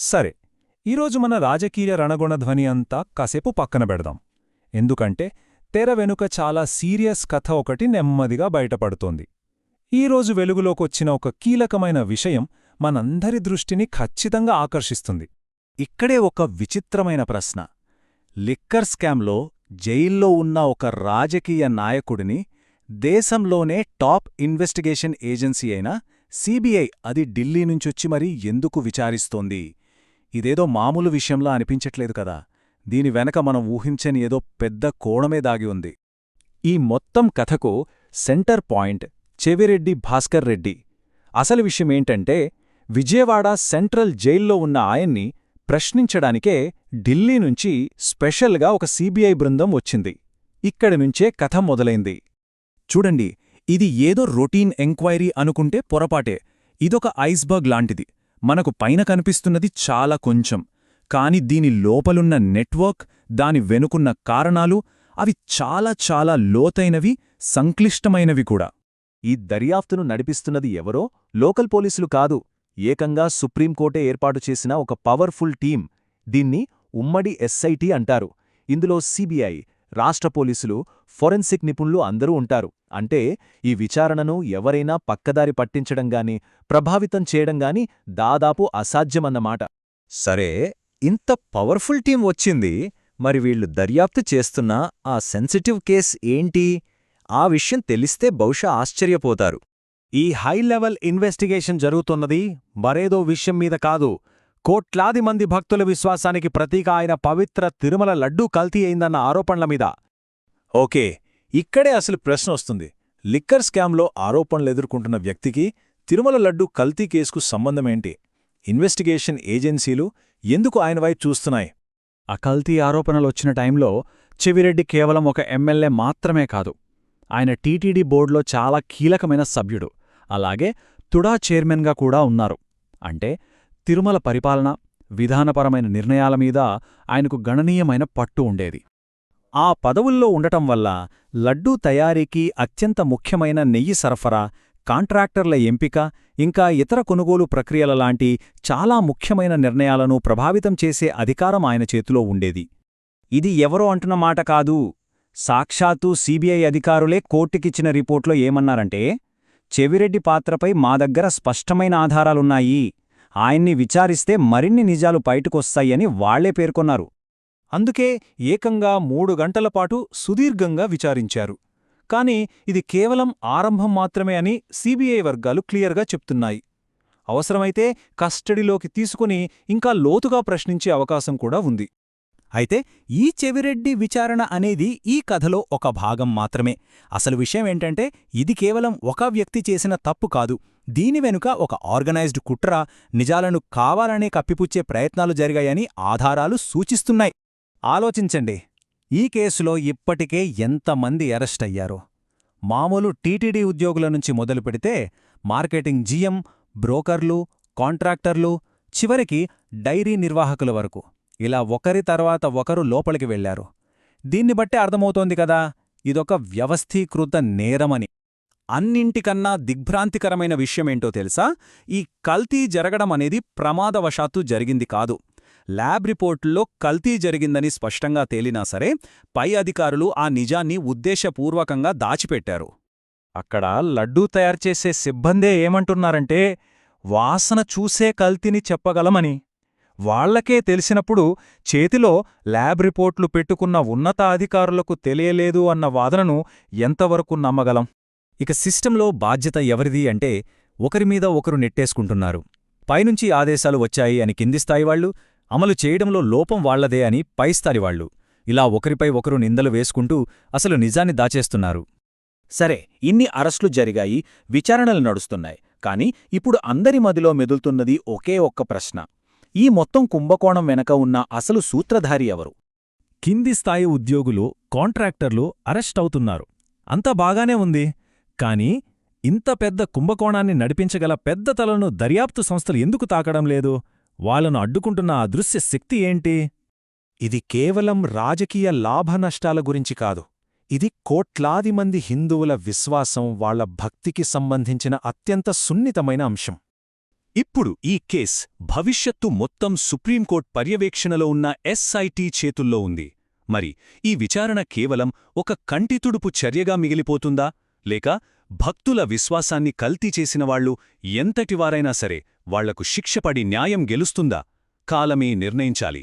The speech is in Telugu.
సరే ఈరోజు మన రాజకీయ రణగుణధ్వని అంతా కాసేపు పక్కన పెడదాం. ఎందుకంటే తెర వెనుక చాలా సీరియస్ కథ ఒకటి నెమ్మదిగా బయటపడుతోంది. ఈరోజు వెలుగులోకొచ్చిన ఒక కీలకమైన విషయం మనందరి దృష్టిని ఖచ్చితంగా ఆకర్షిస్తుంది. ఇక్కడే ఒక విచిత్రమైన ప్రశ్న. లిక్కర్ స్కామ్లో జైల్లో ఉన్న ఒక రాజకీయ నాయకుడిని దేశంలోనే టాప్ ఇన్వెస్టిగేషన్ ఏజెన్సీ అయిన సిబిఐ అది ఢిల్లీ నుంచొచ్చి మరీ ఎందుకు విచారిస్తోంది? ఇదేదో మామూలు విషయంలా అనిపించట్లేదు కదా. దీని వెనక మనం ఊహించని ఏదో పెద్ద కోణమే దాగి ఉంది. ఈ మొత్తం కథకు సెంటర్ పాయింట్ చెవిరెడ్డి భాస్కర్ రెడ్డి. అసలు విషయమేంటంటే విజయవాడ సెంట్రల్ జైల్లో ఉన్న ఆయన్ని ప్రశ్నించడానికే ఢిల్లీ నుంచి స్పెషల్గా ఒక సీబీఐ బృందం వచ్చింది. ఇక్కడి నుంచే కథ మొదలైంది. చూడండి ఇది ఏదో రొటీన్ ఎంక్వైరీ అనుకుంటే పొరపాటే. ఇదొక ఐస్బర్గ్ లాంటిది. మనకు పైన కనిపిస్తున్నది చాలా కొంచెం. కాని దీని లోపలున్న నెట్వర్క్ దాని వెనుకున్న కారణాలు అవి చాలా చాలా లోతైనవి సంక్లిష్టమైనవి కూడా. ఈ దర్యాప్తును నడిపిస్తున్నది ఎవరో? లోకల్ పోలీసులు కాదు. ఏకంగా సుప్రీంకోర్టే ఏర్పాటు చేసిన ఒక పవర్ఫుల్ టీం దీన్ని ఉమ్మడి ఎస్ఐటి అంటారు. ఇందులో సిబిఐ రాష్ట్ర పోలీసులు ఫొరెన్సిక్ నిపుణులు అందరూ ఉంటారు. అంటే ఈ విచారణను ఎవరైనా పక్కదారి పట్టించడంగాని ప్రభావితం చేయడంగాని దాదాపు అసాధ్యమన్నమాట. సరే ఇంత పవర్ఫుల్ టీం వచ్చింది మరి వీళ్ళు దర్యాప్తు చేస్తున్న ఆ సెన్సిటివ్ కేస్ ఏంటి? ఆ విషయం తెలిస్తే బహుశా ఆశ్చర్యపోతారు. ఈ హై లెవెల్ ఇన్వెస్టిగేషన్ జరుగుతున్నది మరేదో విషయం మీద కాదు. కోట్లాది మంది భక్తుల విశ్వాసానికి ప్రతీక ఆయన పవిత్ర తిరుమల లడ్డూ కల్తీ అయిందన్న ఆరోపణల మీద. ఓకే ఇక్కడే అసలు ప్రశ్న వస్తుంది. లిక్కర్ స్కామ్లో ఆరోపణలు ఎదుర్కొంటున్న వ్యక్తికి తిరుమల లడ్డూ కల్తీ కేసుకు సంబంధమేంటి ఇన్వెస్టిగేషన్ ఏజెన్సీలు ఎందుకు ఆయన వైపు చూస్తున్నాయి? ఆ కల్తీ ఆరోపణలొచ్చిన టైంలో చెవిరెడ్డి కేవలం ఒక ఎమ్మెల్యే మాత్రమే కాదు. ఆయన టీటీడీ బోర్డులో చాలా కీలకమైన సభ్యుడు. అలాగే తుడా చైర్మన్గా కూడా ఉన్నారు. అంటే తిరుమల పరిపాలన విధానపరమైన నిర్ణయాల మీద ఆయనకు గణనీయమైన పట్టు ఉండేది. ఆ పదవుల్లో ఉండటం వల్ల లడ్డూ తయారీకి అత్యంత ముఖ్యమైన నెయ్యి సరఫరా కాంట్రాక్టర్ల ఎంపిక ఇంకా ఇతర కొనుగోలు ప్రక్రియల లాంటి చాలా ముఖ్యమైన నిర్ణయాలను ప్రభావితం చేసే అధికారం ఆయన చేతిలో ఉండేది. ఇది ఎవరో అంటున్న మాట కాదు. సాక్షాత్తు సీబీఐ అధికారులే కోర్టుకిచ్చిన రిపోర్ట్లో ఏమన్నారంటే చెవిరెడ్డి పాత్రపై మా దగ్గర స్పష్టమైన ఆధారాలున్నాయి. ఆయన్ని విచారిస్తే మరిన్ని నిజాలు బయటకొస్తాయని వాళ్ళే పేర్కొన్నారు. అందుకే ఏకంగా మూడు గంటలపాటు సుదీర్ఘంగా విచారించారు. కాని ఇది కేవలం ఆరంభం మాత్రమే అని సీబీఐ వర్గాలు క్లియర్గా చెప్తున్నాయి. అవసరమైతే కస్టడీలోకి తీసుకుని ఇంకా లోతుగా ప్రశ్నించే అవకాశం కూడా ఉంది. అయితే ఈ చెవిరెడ్డి విచారణ అనేది ఈ కథలో ఒక భాగం మాత్రమే. అసలు విషయమేంటంటే ఇది కేవలం ఒక వ్యక్తి చేసిన తప్పు కాదు. దీని వెనుక ఒక ఆర్గనైజ్డ్ కుట్ర నిజాలను కావాలనే కప్పిపుచ్చే ప్రయత్నాలు జరిగాయని ఆధారాలు సూచిస్తున్నాయి. ఆలోచించండి. ఈ కేసులో ఇప్పటికే ఎంతమంది అరెస్ట్ అయ్యారో? మామూలు టీటీడీ ఉద్యోగుల నుంచి మొదలుపెడితే మార్కెటింగ్ జీఎం బ్రోకర్లు కాంట్రాక్టర్లు చివరికి డైరీ నిర్వాహకుల వరకు. ఇలా ఒకరి తర్వాత ఒకరు లోపలికి వెళ్ళారు దీన్ని బట్టే అర్థమవుతోంది కదా ఇదొక వ్యవస్థీకృత నేరమని. అన్నింటికన్నా దిగ్భ్రాంతికరమైన విషయమేంటో తెలుసా? ఈ కల్తీ జరగడం అనేది ప్రమాదవశాత్తు జరిగింది కాదు. ల్యాబ్ రిపోర్టుల్లో కల్తీ జరిగిందని స్పష్టంగా తేలినా సరే పై అధికారులు ఆ నిజాన్ని ఉద్దేశపూర్వకంగా దాచిపెట్టారు. అక్కడ లడ్డూ తయారుచేసే సిబ్బందే ఏమంటున్నారంటే వాసన చూసే కల్తీని చెప్పగలమని. వాళ్ళకే తెలిసినప్పుడు చేతిలో ల్యాబ్ రిపోర్ట్లు పెట్టుకున్న ఉన్నతాధికారులకు తెలియలేదు అన్న వాదనను ఎంతవరకు నమ్మగలం? ఇక సిస్టంలో బాధ్యత ఎవరిది అంటే ఒకరిమీద ఒకరు నెట్టేసుకుంటున్నారు. పైనుంచి ఆదేశాలు వచ్చాయి అని కింది స్థాయివాళ్ళు అమలు చేయడంలో లోపం వాళ్ళదే అని పైస్థాయివాళ్ళు ఇలా ఒకరిపై ఒకరు నిందలు వేసుకుంటూ అసలు నిజాన్ని దాచేస్తున్నారు. సరే ఇన్ని అరెస్టులు జరిగాయి విచారణలు నడుస్తున్నాయి. కాని ఇప్పుడు అందరి మదిలో మెదులుతున్నది ఒకే ఒక్క ప్రశ్న. ఈ మొత్తం కుంభకోణం వెనక ఉన్న అసలు సూత్రధారి ఎవరు? కింది స్థాయి ఉద్యోగులు కాంట్రాక్టర్లు అరెస్ట్ అవుతున్నారు. అంతా బాగానే ఉంది. కాని ఇంత పెద్ద కుంభకోణాన్ని నడిపించగల పెద్ద తలను దర్యాప్తు సంస్థలు ఎందుకు తాకడం లేదు? వాళ్ళను అడ్డుకుంటున్న ఆ దృశ్య శక్తి ఏంటి? ఇది కేవలం రాజకీయ లాభనష్టాల గురించి కాదు. ఇది కోట్లాది మంది హిందువుల విశ్వాసం వాళ్ళ భక్తికి సంబంధించిన అత్యంత సున్నితమైన అంశం. ఇప్పుడు ఈ కేస్ భవిష్యత్తు మొత్తం సుప్రీంకోర్టు పర్యవేక్షణలో ఉన్న ఎస్ఐటి చేతుల్లో ఉంది. మరి ఈ విచారణ కేవలం ఒక కంటితుడుపు చర్యగా మిగిలిపోతుందా? లేక భక్తుల విశ్వాసాన్ని కల్తీ చేసినవాళ్ళు ఎంతటివారైనా సరే వాళ్ళకు శిక్షపడి న్యాయం గెలుస్తుందా కాలమే నిర్ణయించాలి.